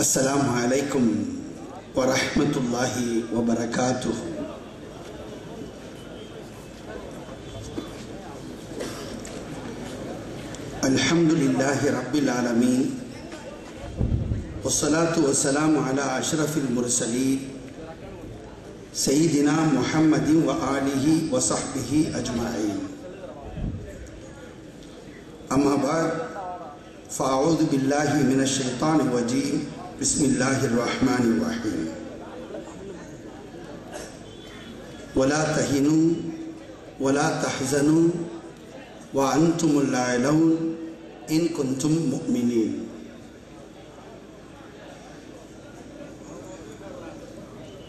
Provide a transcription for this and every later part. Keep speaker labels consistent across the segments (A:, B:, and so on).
A: السلام علیکم ورحمۃ اللہ وبرکاتہ الحمد رب العالمین والصلاة والسلام علی اشرف المرسلین سیدنا محمد وآلہ وصحبہ اجمعین اما بعد فأعوذ بالله من الشيطان الرجيم بسم الله الرحمن الرحيم ولا تهنوا ولا تحزنوا وأنتم الأعلون إن كنتم مؤمنين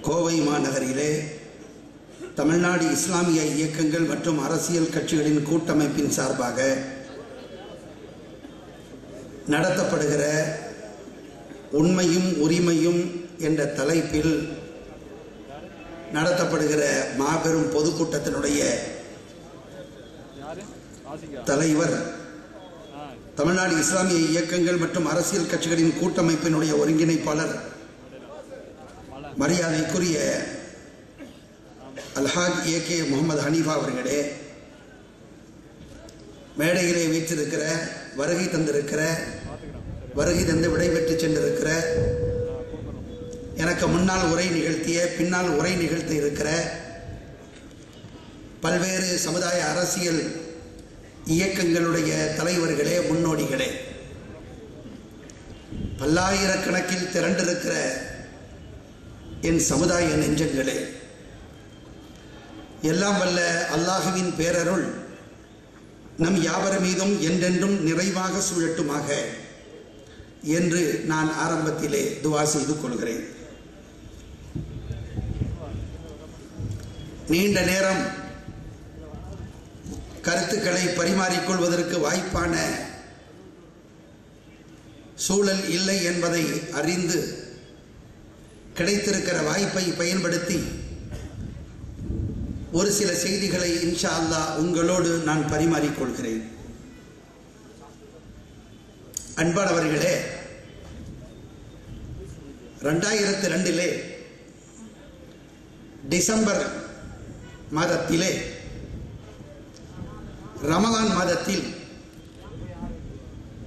A: கோவை மாநகரிலே தமிழ்நாடு இஸ்லாமிய இயக்கங்கள் மற்றும் அரசியல் கட்சிகளின் கூட்டமைப்பின் சார்பாக நடத்தப்படுகிற உண்மையும் உரிமையும் என்ற தலைப்பில் நடத்தப்படுகிற மாபெரும் பொதுக்கூட்டத்தினுடைய தலைவர் தமிழ்நாடு இஸ்லாமிய இயக்கங்கள் மற்றும் அரசியல் கட்சிகளின் கூட்டமைப்பினுடைய ஒருங்கிணைப்பாளர் மரியாதைக்குரிய அல்ஹாத் ஏ கே முகமது ஹனீஃபா அவர்களே மேடையிலே வைத்திருக்கிற வருகை தந்திருக்கிற வருகை தந்து விடைபெற்று சென்றிருக்கிற எனக்கு முன்னால் உரை நிகழ்த்திய பின்னால் உரை நிகழ்த்தி இருக்கிற பல்வேறு சமுதாய அரசியல் இயக்கங்களுடைய தலைவர்களே முன்னோடிகளே பல்லாயிரக்கணக்கில் திரண்டிருக்கிற என் சமுதாய நெஞ்சங்களே எல்லாம் வல்ல அல்லாஹுவின் பேரருள் நம் யாவர் மீதும் என்றென்றும் நிறைவாக சூழட்டுமாக என்று நான் ஆரம்பத்திலே துவா செய்து கொள்கிறேன் நீண்ட நேரம் கருத்துக்களை பரிமாறிக்கொள்வதற்கு வாய்ப்பான சூழல் இல்லை என்பதை அறிந்து கிடைத்திருக்கிற வாய்ப்பை பயன்படுத்தி ஒரு சில செய்திகளை இன்ஷா அல்லா உங்களோடு நான் பரிமாறிக்கொள்கிறேன் அன்பானவர்களே ரெண்டாயிரத்தி ரெண்டிலே டிசம்பர் மாதத்திலே ரமலான் மாதத்தில்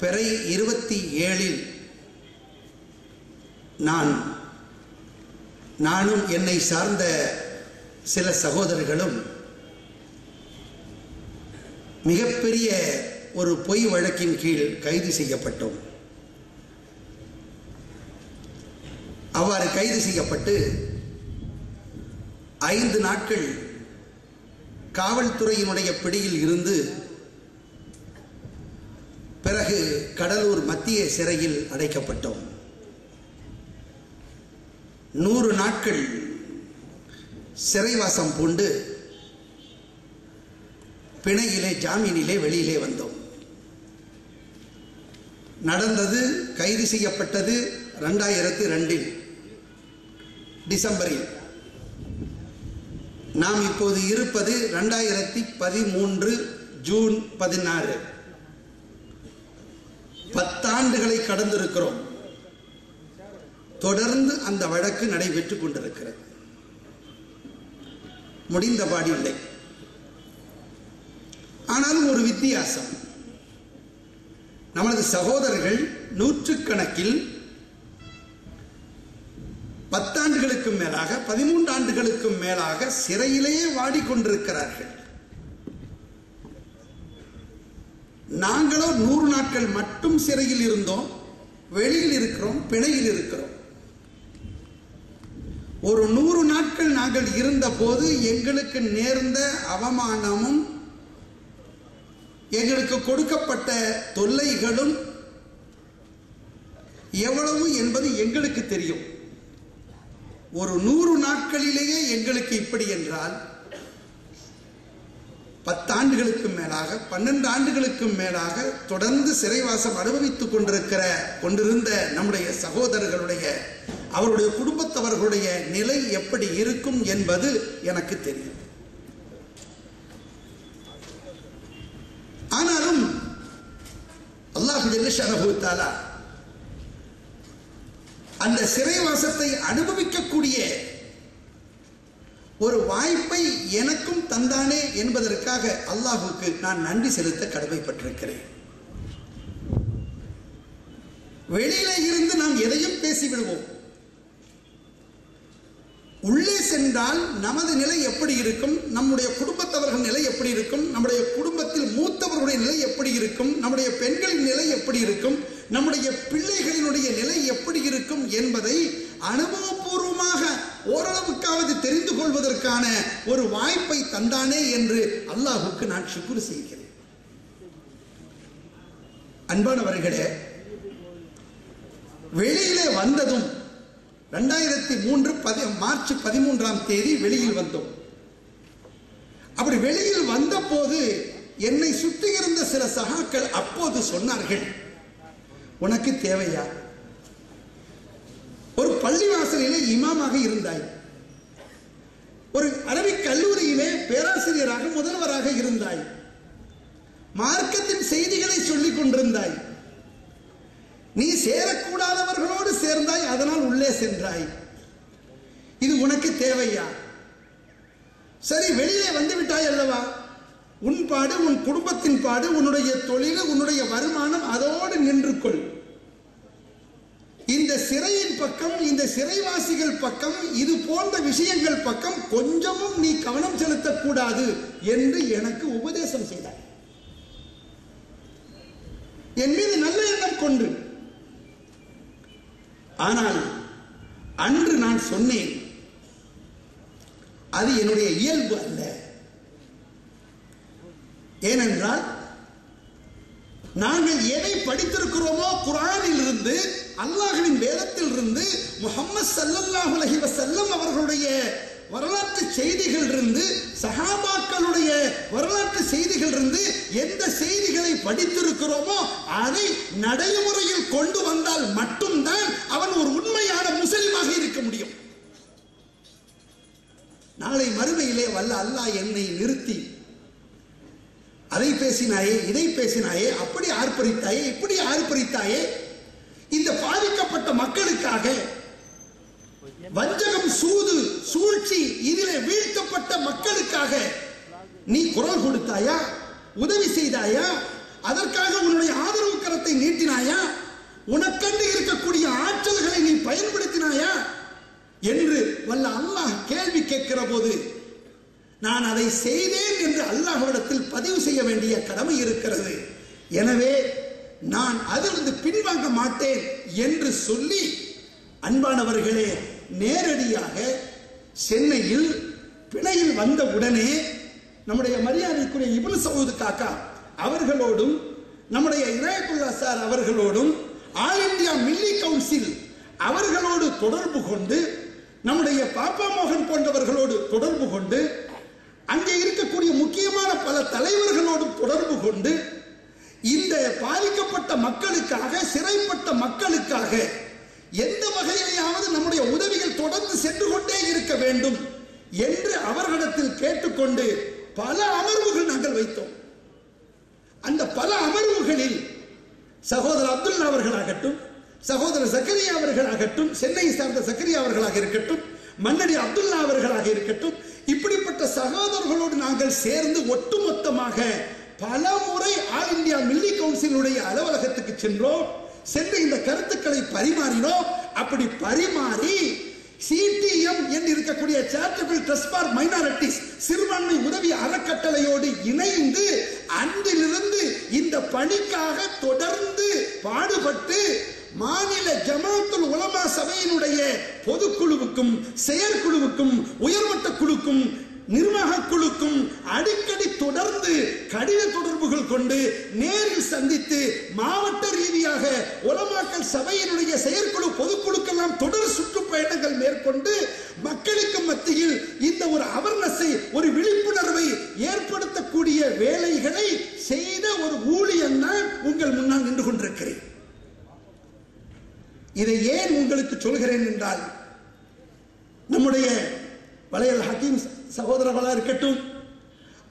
A: பிறை இருபத்தி ஏழில் நான் நானும் என்னை சார்ந்த சில சகோதரர்களும் மிகப்பெரிய ஒரு பொய் வழக்கின் கீழ் கைது செய்யப்பட்டோம் அவ்வாறு கைது செய்யப்பட்டு ஐந்து நாட்கள் காவல்துறையினுடைய பிடியில் இருந்து பிறகு கடலூர் மத்திய சிறையில் அடைக்கப்பட்டோம் நூறு நாட்கள் சிறைவாசம் பூண்டு பிணையிலே ஜாமீனிலே வெளியிலே வந்தோம் நடந்தது கைது செய்யப்பட்டது ரெண்டாயிரத்தி ரெண்டில் டிசம்பரில் நாம் இப்போது இருப்பது ரெண்டாயிரத்தி பதிமூன்று ஜூன் பதினாறு பத்தாண்டுகளை கடந்திருக்கிறோம் தொடர்ந்து அந்த வழக்கு நடைபெற்றுக் கொண்டிருக்கிறது முடிந்த பாடியில்லை ஆனால் ஒரு வித்தியாசம் நமது சகோதரர்கள் நூற்றுக்கணக்கில் பத்தாண்டுகளுக்கும் மேலாக பதிமூன்று ஆண்டுகளுக்கும் மேலாக சிறையிலேயே வாடிக்கொண்டிருக்கிறார்கள் நாங்களோ நூறு நாட்கள் மட்டும் சிறையில் இருந்தோம் வெளியில் இருக்கிறோம் பிணையில் இருக்கிறோம் ஒரு நூறு நாட்கள் நாங்கள் இருந்தபோது எங்களுக்கு நேர்ந்த அவமானமும் எங்களுக்கு கொடுக்கப்பட்ட தொல்லைகளும் எவ்வளவு என்பது எங்களுக்கு தெரியும் ஒரு நூறு நாட்களிலேயே எங்களுக்கு இப்படி என்றால் பத்தாண்டுகளுக்கு மேலாக பன்னெண்டு ஆண்டுகளுக்கும் மேலாக தொடர்ந்து சிறைவாசம் அனுபவித்துக் கொண்டிருக்கிற கொண்டிருந்த நம்முடைய சகோதரர்களுடைய அவருடைய குடும்பத்தவர்களுடைய நிலை எப்படி இருக்கும் என்பது எனக்கு தெரியும் ஆனாலும் அல்லாஹு அனுபவித்தாலா அந்த சிறைவாசத்தை அனுபவிக்கக்கூடிய ஒரு வாய்ப்பை எனக்கும் தந்தானே என்பதற்காக அல்லாஹுக்கு நான் நன்றி செலுத்த கடமைப்பட்டிருக்கிறேன் வெளியில இருந்து நாம் எதையும் பேசிவிடுவோம் உள்ளே சென்றால் நமது நிலை எப்படி இருக்கும் நம்முடைய குடும்பத்தவர்கள் நிலை எப்படி இருக்கும் நம்முடைய குடும்பத்தில் மூத்தவர்களுடைய நிலை எப்படி இருக்கும் நம்முடைய பெண்களின் நிலை எப்படி இருக்கும் நம்முடைய பிள்ளைகளினுடைய நிலை எப்படி இருக்கும் என்பதை அனுபவபூர்வமாக ஓரளவுக்காவது தெரிந்து கொள்வதற்கான ஒரு வாய்ப்பை தந்தானே என்று அல்லாஹுக்கு நான் சுக்குறு செய்கிறேன் அன்பானவர்களே வெளியிலே வந்ததும் ரெண்டாயிரத்தி மூன்று பதி மார்ச் பதிமூன்றாம் தேதி வெளியில் வந்தோம் அப்படி வெளியில் வந்த போது என்னை சுற்றி இருந்த சில சகாக்கள் அப்போது சொன்னார்கள் உனக்கு தேவையா ஒரு பள்ளிவாசலிலே இமாமாக இருந்தாய் ஒரு அரபி கல்லூரியிலே பேராசிரியராக முதல்வராக இருந்தாய் மார்க்கத்தின் செய்திகளை சொல்லிக் கொண்டிருந்தாய் நீ சேரக்கூடாத சென்றாய் இது உனக்கு தேவையா சரி வெளியிலே வந்து விட்டாய் அல்லவா உன் பாடு உன் குடும்பத்தின் பாடு உன்னுடைய தொழில் உன்னுடைய வருமானம் அதோடு நின்று கொள் இந்த சிறையின் பக்கம் இந்த சிறைவாசிகள் பக்கம் இது போன்ற விஷயங்கள் பக்கம் கொஞ்சமும் நீ கவனம் செலுத்தக்கூடாது என்று எனக்கு உபதேசம் செய்தார் என் மீது நல்ல எண்ணம் கொண்டு ஆனால் அன்று நான் சொன்னேன் அது என்னுடைய இயல்பு அல்ல ஏனென்றால் நாங்கள் எதை படித்திருக்கிறோமோ குரானில் இருந்து அல்லாஹின் வேதத்தில் இருந்து முகமது சல்லாஹ் செல்லம் அவர்களுடைய வரலாற்று செய்திகள் இருந்து சகாபாக்களுடைய வரலாற்று செய்திகள் இருந்து எந்த செய்திகளை படித்திருக்கிறோமோ அதை நடைமுறையில் கொண்டு வந்தால் மட்டும்தான் அவன் ஒரு உண்மையான முஸ்லிமாக இருக்க முடியும் நாளை மறுமையிலே வல்ல அல்லாஹ் என்னை நிறுத்தி அதை பேசினாயே இதை பேசினாயே அப்படி ஆர்ப்பரித்தாயே இப்படி ஆர்ப்பரித்தாயே இந்த பாதிக்கப்பட்ட மக்களுக்காக உயர்ச்சி இதிலே வீழ்த்தப்பட்ட மக்களுக்காக நீ குரல் கொடுத்தாயா உதவி செய்தாயா அதற்காக உன்னுடைய ஆதரவு கரத்தை நீட்டினாயா உனக்கண்டு இருக்கக்கூடிய ஆற்றல்களை நீ பயன்படுத்தினாயா என்று வல்ல அல்லாஹ் கேள்வி கேட்கிற போது நான் அதை செய்தேன் என்று அல்லாஹ்விடத்தில் பதிவு செய்ய வேண்டிய கடமை இருக்கிறது எனவே நான் அதிலிருந்து பின்வாங்க மாட்டேன் என்று சொல்லி அன்பானவர்களே நேரடியாக சென்னையில் பிணையில் வந்த உடனே நம்முடைய மரியாதைக்குரிய இபன் சவுது காக்கா அவர்களோடும் நம்முடைய இராயத்துல்லா சார் அவர்களோடும் ஆல் இந்தியா மில்லி கவுன்சில் அவர்களோடு தொடர்பு கொண்டு நம்முடைய பாப்பா மோகன் போன்றவர்களோடு தொடர்பு கொண்டு அங்கே இருக்கக்கூடிய முக்கியமான பல தலைவர்களோடு தொடர்பு கொண்டு இந்த பாதிக்கப்பட்ட மக்களுக்காக சிறைப்பட்ட மக்களுக்காக எந்த வகையிலேயாவது நம்முடைய உதவிகள் தொடர்ந்து சென்று கொண்டே இருக்க வேண்டும் என்று அவர்களிடத்தில் கேட்டுக்கொண்டு பல அமர்வுகள் நாங்கள் வைத்தோம் அந்த பல அமர்வுகளில் சகோதரர் அப்துல்லா அவர்களாகட்டும் சகோதரர் சக்கரியா அவர்களாகட்டும் சென்னை சார்ந்த சக்கரியா அவர்களாக இருக்கட்டும் மன்னடி அப்துல்லா அவர்களாக இருக்கட்டும் இப்படிப்பட்ட சகோதரர்களோடு நாங்கள் சேர்ந்து ஒட்டுமொத்தமாக பல முறை ஆல் இந்தியா மில்லி கவுன்சிலுடைய அலுவலகத்துக்கு சென்றோம் சென்று இந்த கருத்துக்களை பரிமாறினோம் அப்படி பரிமாறி சிடிஎம் என்று இருக்கக்கூடிய சேர்டபிள் ட்ரஸ்ட் பார் மைனாரிட்டிஸ் சிறுபான்மை உதவி அறக்கட்டளையோடு இணைந்து அன்றிலிருந்து இந்த பணிக்காக தொடர்ந்து பாடுபட்டு மாநில ஜமாத்துல் உலமா சபையினுடைய பொதுக்குழுவுக்கும் செயற்குழுவுக்கும் உயர்மட்ட குழுக்கும் நிர்வாக குழுக்கும் அடிக்கடி தொடர்ந்து கடித தொடர்புகள் கொண்டு நேரில் சந்தித்து மாவட்ட ரீதியாக உலமாக்கல் சபையினுடைய செயற்குழு பொதுக்குழுக்கெல்லாம் தொடர் சுற்றுப்பயணங்கள் மேற்கொண்டு மக்களுக்கு மத்தியில் இந்த ஒரு அவர்னஸை ஒரு விழிப்புணர்வை ஏற்படுத்தக்கூடிய வேலைகளை செய்த ஒரு ஊழியன் தான் உங்கள் முன்னால் நின்று கொண்டிருக்கிறேன் இதை ஏன் உங்களுக்கு சொல்கிறேன் என்றால் நம்முடைய வளையல் ஹக்கீம் சகோதரர்களாக இருக்கட்டும்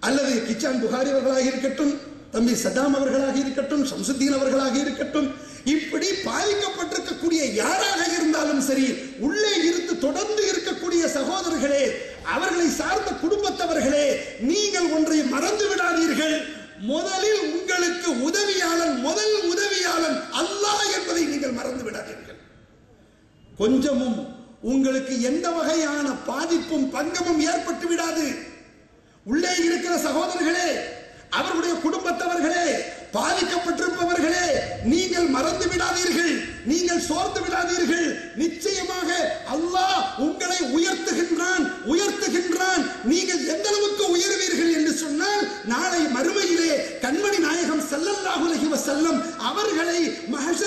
A: அல்லது கிச்சான் புகாரி அவர்களாக இருக்கட்டும் தம்பி சதாம் அவர்களாக இருக்கட்டும் சம்சுத்தீன் அவர்களாக இருக்கட்டும் இப்படி பாதிக்கப்பட்டிருக்கக்கூடிய யாராக இருந்தாலும் சரி உள்ளே இருந்து தொடர்ந்து இருக்கக்கூடிய சகோதரர்களே அவர்களை சார்ந்த குடும்பத்தவர்களே நீங்கள் ஒன்றை மறந்து விடாதீர்கள் முதலில் உங்களுக்கு உதவியாளன் முதல் உதவியாளன் அல்லாஹ் என்பதை நீங்கள் மறந்து விடாதீர்கள் கொஞ்சமும் உங்களுக்கு எந்த வகையான பாதிப்பும் பங்கமும் ஏற்பட்டு விடாது உள்ளே இருக்கிற சகோதரர்களே அவர்களுடைய குடும்பத்தவர்களே பாதிக்கப்பட்டிருப்பவர்களே நீங்கள் மறந்து விடாதீர்கள் நீங்கள் சோர்ந்து விடாதீர்கள் நிச்சயமாக அல்லாஹ் உங்களை உயர்த்துகின்றான் உயர்த்துகின்றான் நீங்கள் எந்த அளவுக்கு உயர்வீர்கள் என்று சொன்னால் நாளை மறுமையிலே கண்மணி நாயகம் செல்லல்லாஹு செல்லும் அவர்களை மகஷ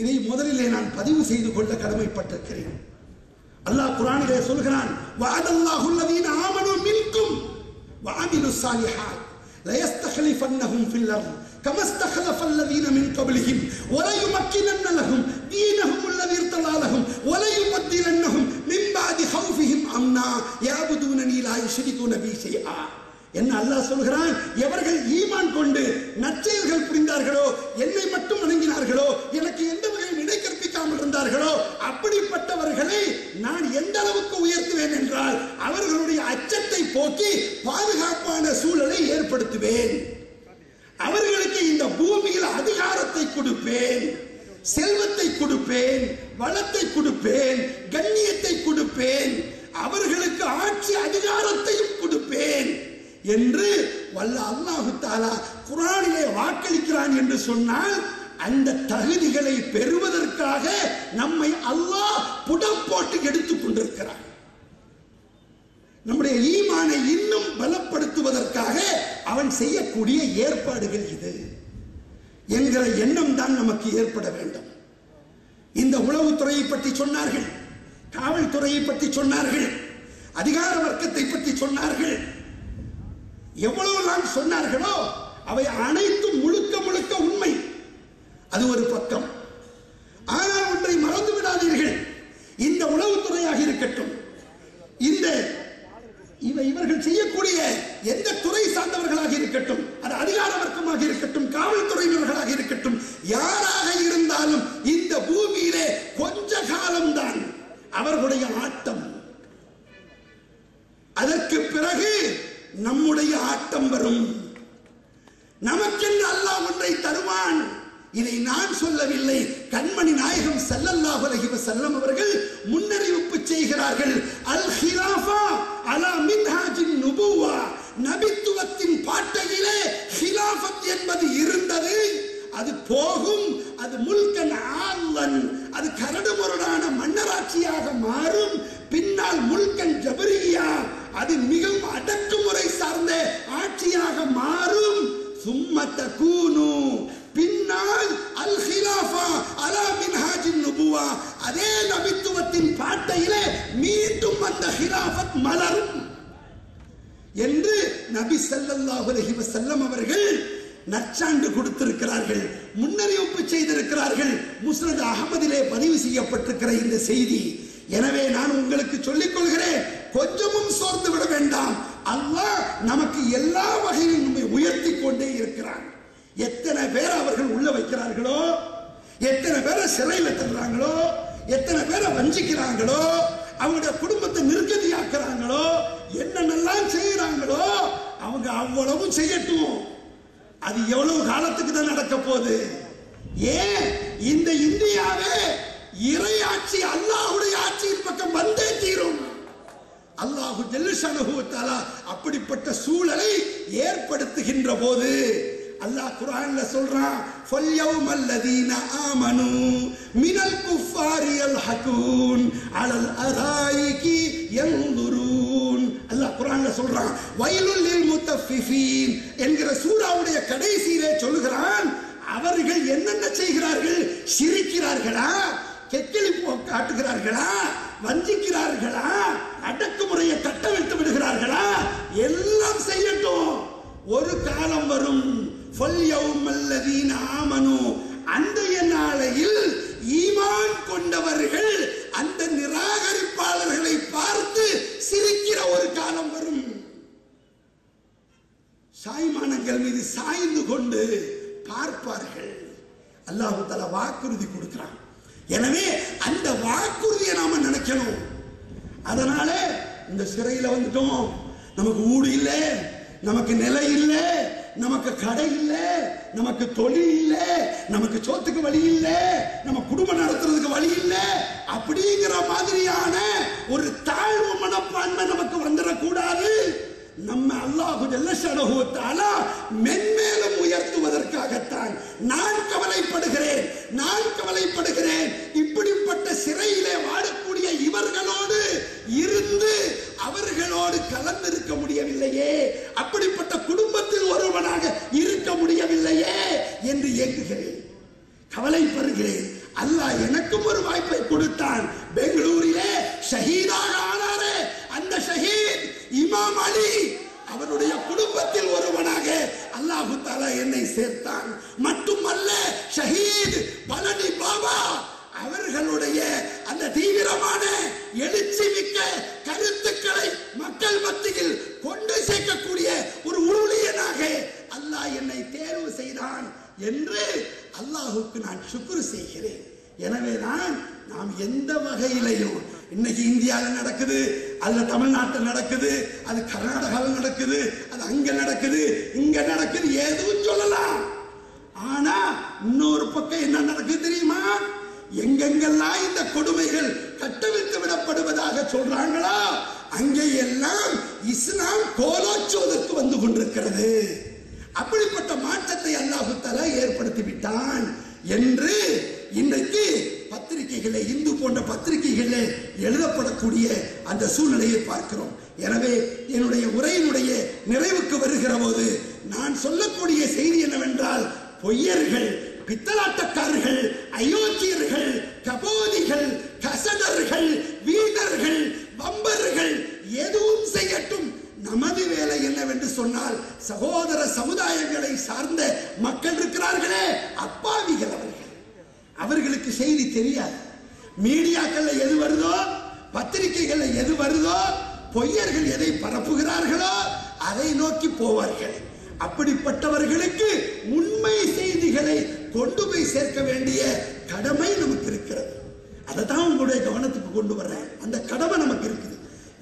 A: இதை முதலிலே நான் பதிவு செய்து கொள்ள கடமைப்பட்டிருக்கிறேன் அல்லாஹ் குரானிலே சொல்கிறான் வாதல்லாஹுல்லதீன் ஆமனு மின்கும் வாமிலு சாலிஹாத் லயஸ்தகலிஃபன்னஹும் ஃபில் அர்த் கமஸ்தகலஃபல்லதீன மின் கபலிஹிம் வலயு மக்கினன்னலஹும் தீனஹும் உல்லதீ இர்தலாலஹும் வலயு மத்திலன்னஹும் மின் பாதி ஹௌஃபிஹிம் அம்னா யாபுதுன நீலாய் ஷிரிகு நபி ஷைஆ என்ன அல்லாஹ் சொல்கிறான் எவர்கள் ஈமான் கொண்டு நற்செயல்கள் புரிந்தார்களோ என்னை மட்டும் வணங்கினார்களோ எனக்கு எந்த வகையில் இடை கற்பிக்காமல் இருந்தார்களோ அப்படிப்பட்டவர்களை நான் எந்த அளவுக்கு உயர்த்துவேன் என்றால் அவர்களுடைய அச்சத்தை போக்கி பாதுகாப்பான சூழலை ஏற்படுத்துவேன் அவர்களுக்கு இந்த பூமியில் அதிகாரத்தை கொடுப்பேன் செல்வத்தை கொடுப்பேன் வளத்தை கொடுப்பேன் கண்ணியத்தை கொடுப்பேன் அவர்களுக்கு ஆட்சி அதிகாரத்தையும் கொடுப்பேன் என்று வல்ல அல்லாஹு தாலா குரானிலே வாக்களிக்கிறான் என்று சொன்னால் அந்த தகுதிகளை பெறுவதற்காக நம்மை அல்லாஹ் புடப்போட்டு எடுத்துக் கொண்டிருக்கிறான் நம்முடைய ஈமானை இன்னும் பலப்படுத்துவதற்காக அவன் செய்யக்கூடிய ஏற்பாடுகள் இது என்கிற எண்ணம் தான் நமக்கு ஏற்பட வேண்டும் இந்த உளவுத்துறையை பற்றி சொன்னார்கள் காவல்துறையை பற்றி சொன்னார்கள் அதிகார வர்க்கத்தை பற்றி சொன்னார்கள் நான் சொன்னார்களோ அவை அனைத்தும் முழுக்க முழுக்க உண்மை அது ஒரு பக்கம் நமக்கென்று அல்லாஹ் ஒன்றை தருவான் இதை நான் சொல்லவில்லை கண்மணி நாயகம் சல்லல்லாஹு அலைஹி வஸல்லம் அவர்கள் முன்னறிவிப்பு செய்கிறார்கள் அல் ஹிலாஃபா அலா மின்ஹாஜின் நுபுவா நபித்துவத்தின் பாட்டையிலே ஹிலாஃபத் என்பது இருந்தது அது போகும் அது முல்கன் ஆல்லன் அது கரடுமுரடான மன்னராட்சியாக மாறும் பின்னால் முல்கன் ஜபரியா அது மிகவும் அடக்குமுறை சார்ந்த ஆட்சியாக மாறும் சும்ம தகூனு பின்னால் அல் ஹிலாஃபா அலா மின்ஹாஜின் நுபுவா அதே நபித்துவத்தின் பாட்டையிலே மீண்டும் அந்த ஹிலாபத் மலரும் என்று நபி சல்லல்லாஹு அலஹி வசல்லம் அவர்கள் நற்சான்று கொடுத்திருக்கிறார்கள் முன்னறிவிப்பு செய்திருக்கிறார்கள் முஸ்னத் அகமதிலே பதிவு செய்யப்பட்டிருக்கிற இந்த செய்தி எனவே நான் உங்களுக்கு சொல்லிக் கொள்கிறேன் கொஞ்சமும் சோர்ந்து விட வேண்டாம் அல்லாஹ் நமக்கு எல்லா வகையிலும் நம்மை உயர்த்தி கொண்டே இருக்கிறான் எத்தனை பேர் அவர்கள் உள்ள வைக்கிறார்களோ எத்தனை பேரை சிறையில் தள்ளுறாங்களோ எத்தனை பேரை வஞ்சிக்கிறாங்களோ அவங்களுடைய குடும்பத்தை நிர்கதியாக்குறாங்களோ என்னென்னலாம் செய்யறாங்களோ அவங்க அவ்வளவும் செய்யட்டும் அது எவ்வளவு காலத்துக்கு தான் நடக்க போகுது ஏன் இந்த இந்தியாவே இறை ஆட்சி அல்லாஹுடைய ஆட்சியின் பக்கம் வந்தே தீரும் அல்லாஹு ஜெல்லுஷனுகூத்தாலா அப்படிப்பட்ட சூழலை ஏற்படுத்துகின்ற போது அல்லாஹ் குரான்ல சொல்றான் ஃபல்யவும் அல்லதீன ஆமனு மினல் குஃபாரி அல் ஹகூன் அலல் அதாயிகி யங்குரூன் அல்லாஹ் குரான்ல சொல்றான் வைலுல் லில் முத்தஃபிஃபீன் என்கிற சூராவுடைய கடைசியிலே சொல்லுகிறான் அவர்கள் என்னென்ன செய்கிறார்கள் சிரிக்கிறார்களா கெக்கிலி காட்டுகிறார்களா வஞ்சிக்கிறார்களா ஒரு காலம் வரும் அன்றைய நாளையில் ஈமான் கொண்டவர்கள் அந்த நிராகரிப்பாளர்களை பார்த்து சிரிக்கிற ஒரு காலம் வரும் சாய்மானங்கள் மீது சாய்ந்து கொண்டு பார்ப்பார்கள் அல்லாஹு தலா வாக்குறுதி கொடுக்கிறான் எனவே அந்த வாக்குறுதியை நாம நினைக்கணும் அதனால இந்த சிறையில் வந்துட்டோம் நமக்கு ஊடு இல்லை நமக்கு நிலை இல்லை நமக்கு கடை இல்லை நமக்கு தொழில் இல்லை நமக்கு சோத்துக்கு வழி இல்லை நம்ம குடும்பம் நடத்துறதுக்கு வழி இல்லை அப்படிங்கிற மாதிரியான ஒரு தாழ்வு மனப்பான்மை நமக்கு வந்துடக்கூடாது நம்ம அல்லாஹு ஜல்லஷனஹுத்தாலா மென்மேலும் உயர்த்துவதற்காகத்தான் நான் கவலைப்படுகிறேன் நான் கவலைப்படுகிறேன் இமாம் அலி அவருடைய குடும்பத்தில் ஒருவனாக அல்லாஹு தாலா என்னை சேர்த்தான் மட்டுமல்ல ஷஹீத் பழனி பாபா அவர்களுடைய அந்த தீவிரமான எழுச்சி மிக்க கருத்துக்களை மக்கள் மத்தியில் கொண்டு சேர்க்கக்கூடிய ஒரு ஊழியனாக அல்லாஹ் என்னை தேர்வு செய்தான் என்று அல்லாஹுக்கு நான் சுக்குர் செய்கிறேன் எனவே நாம் எந்த வகையிலையும் இன்னைக்கு இந்தியாவில் நடக்குது அல்ல தமிழ்நாட்டில் நடக்குது அது கர்நாடகாவில் நடக்குது அது அங்க நடக்குது இங்க நடக்குது எதுவும் சொல்லலாம் ஆனா இன்னொரு பக்கம் என்ன நடக்குது தெரியுமா எங்கெங்கெல்லாம் இந்த கொடுமைகள் கட்டவிழ்த்து விடப்படுவதாக சொல்றாங்களா அங்கே எல்லாம் இஸ்லாம் கோலோச்சோதற்கு வந்து கொண்டிருக்கிறது அப்படிப்பட்ட மாற்றத்தை அல்லாஹு தலா ஏற்படுத்தி விட்டான் என்று இன்றைக்கு பத்திரிகைகளே இந்து போன்ற பத்திரிகைகளே எழுதப்படக்கூடிய அந்த சூழ்நிலையை பார்க்கிறோம் எனவே என்னுடைய உரையினுடைய நிறைவுக்கு வருகிற போது நான் சொல்லக்கூடிய செய்தி என்னவென்றால் பொய்யர்கள் பித்தலாட்டக்காரர்கள் அயோக்கியர்கள் கபோதிகள் கசடர்கள் வீடர்கள் பம்பர்கள் எதுவும் செய்யட்டும் நமது வேலை என்னவென்று சொன்னால் சகோதர சமுதாயங்களை சார்ந்த மக்கள் இருக்கிறார்களே அப்பாவிகள் அவர்களுக்கு செய்தி தெரியாது மீடியாக்கள் எது வருதோ பத்திரிகைகள் எது வருதோ பொய்யர்கள் எதை பரப்புகிறார்களோ அதை நோக்கி போவார்கள் அப்படிப்பட்டவர்களுக்கு உண்மை செய்திகளை கொண்டு போய் சேர்க்க வேண்டிய கடமை நமக்கு இருக்கிறது அதை தான் உங்களுடைய கவனத்துக்கு கொண்டு வர்றேன் அந்த கடமை நமக்கு இருக்குது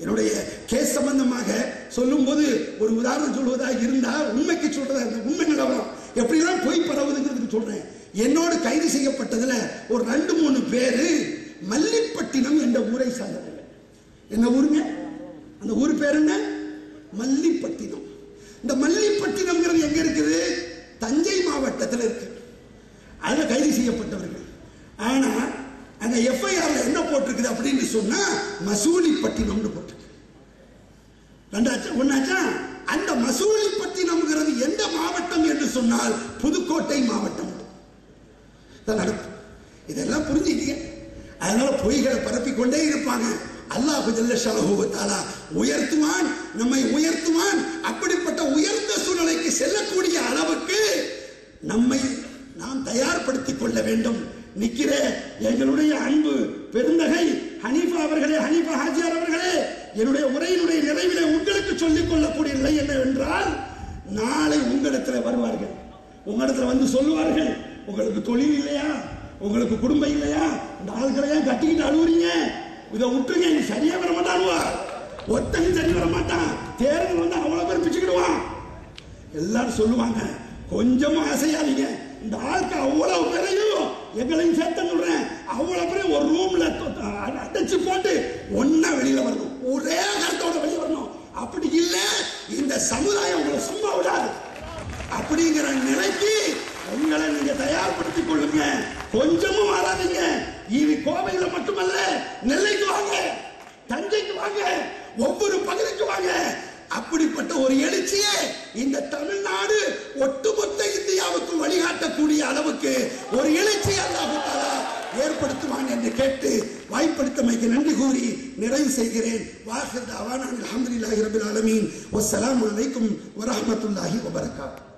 A: என்னுடைய கேஸ் சம்பந்தமாக சொல்லும்போது ஒரு உதாரணம் சொல்வதாக இருந்தால் உண்மைக்கு சொல்றதா இருந்த உண்மை நிலவரம் எப்படிலாம் போய் பரவுதுங்கிறதுக்கு சொல்றேன் என்னோடு கைது செய்யப்பட்டதுல ஒரு ரெண்டு மூணு பேரு மல்லிப்பட்டினம் என்ற ஊரை சார்ந்தவர்கள் என்ன ஊருங்க அந்த ஊர் பேர் என்ன மல்லிப்பட்டினம் இந்த மல்லிப்பட்டினம் எங்க இருக்குது தஞ்சை மாவட்டத்தில் இருக்கு அதில் கைது செய்யப்பட்டவர்கள் ஆனா அந்த எஃப்ஐஆர்ல என்ன போட்டிருக்குது அப்படின்னு சொன்னா மசூலிப்பட்டினம்னு போட்டிருக்கு ரெண்டாச்சா ஒன்னாச்சா அந்த மசூலிப்பட்டினம் எந்த மாவட்டம் என்று சொன்னால் புதுக்கோட்டை மாவட்டம் தான் நடக்கும் இதெல்லாம் புரிஞ்சுக்கீங்க அதனால பொய்களை பரப்பிக்கொண்டே இருப்பாங்க அல்லாஹு ஜல்லஷலஹுவத்தாலா உயர்த்துவான் நம்மை உயர்த்துவான் அப்படிப்பட்ட உயர்ந்த சூழ்நிலைக்கு செல்லக்கூடிய அளவுக்கு நம்மை நாம் தயார்படுத்திக் கொள்ள வேண்டும் நிக்கிற எங்களுடைய அன்பு பெருந்தகை ஹனீஃபா அவர்களே ஹனீஃபா ஹாஜியார் அவர்களே என்னுடைய உரையினுடைய நிறைவிலே உங்களுக்கு சொல்லிக் கொள்ளக்கூடிய நிலை என்னவென்றால் நாளை உங்களிடத்தில் வருவார்கள் உங்களிடத்தில் வந்து சொல்லுவார்கள் உங்களுக்கு தொழில் இல்லையா உங்களுக்கு குடும்பம் இல்லையா அந்த ஆளுகளை ஏன் கட்டிக்கிட்டு அழுவுறீங்க இதை விட்டுருங்க இங்க சரியா வர மாட்டானுவா ஒத்தனை சரி வர மாட்டான் தேர்தல் வந்து அவ்வளவு பேர் பிச்சுக்கிடுவான் எல்லாரும் சொல்லுவாங்க கொஞ்சமும் அசையாதீங்க இந்த ஆளுக்கு அவ்வளவு பேரையும் எங்களையும் சேர்த்து சொல்றேன் அவ்வளவு பேரையும் ஒரு ரூம்ல அடைச்சு போட்டு ஒன்னா வெளியில வரணும் ஒரே கருத்தோட வெளியே வரணும் அப்படி இல்லை இந்த சமுதாயம் உங்களை சும்மா விடாது அப்படிங்கிற நிலைக்கு உங்களை நீங்க தயார்படுத்திக் கொள்ளுங்க கொஞ்சமும் மாறாதீங்க இது கோவையில மட்டுமல்ல நெல்லைக்கு வாங்க தஞ்சைக்கு வாங்க ஒவ்வொரு பகுதிக்கு வாங்க அப்படிப்பட்ட ஒரு எழுச்சியை இந்த தமிழ்நாடு ஒட்டுமொத்த இந்தியாவுக்கு வழிகாட்டக்கூடிய அளவுக்கு ஒரு எழுச்சி அல்லாஹாலா ஏற்படுத்துவாங்க என்று கேட்டு வாய்ப்படுத்தமைக்கு நன்றி கூறி நிறைவு செய்கிறேன் வாசல் அவானான் அலமதுல்லாஹி ரபில் அலமீன் வசலாம் வலைக்கும் வரமத்துல்லாஹி வபரகாத்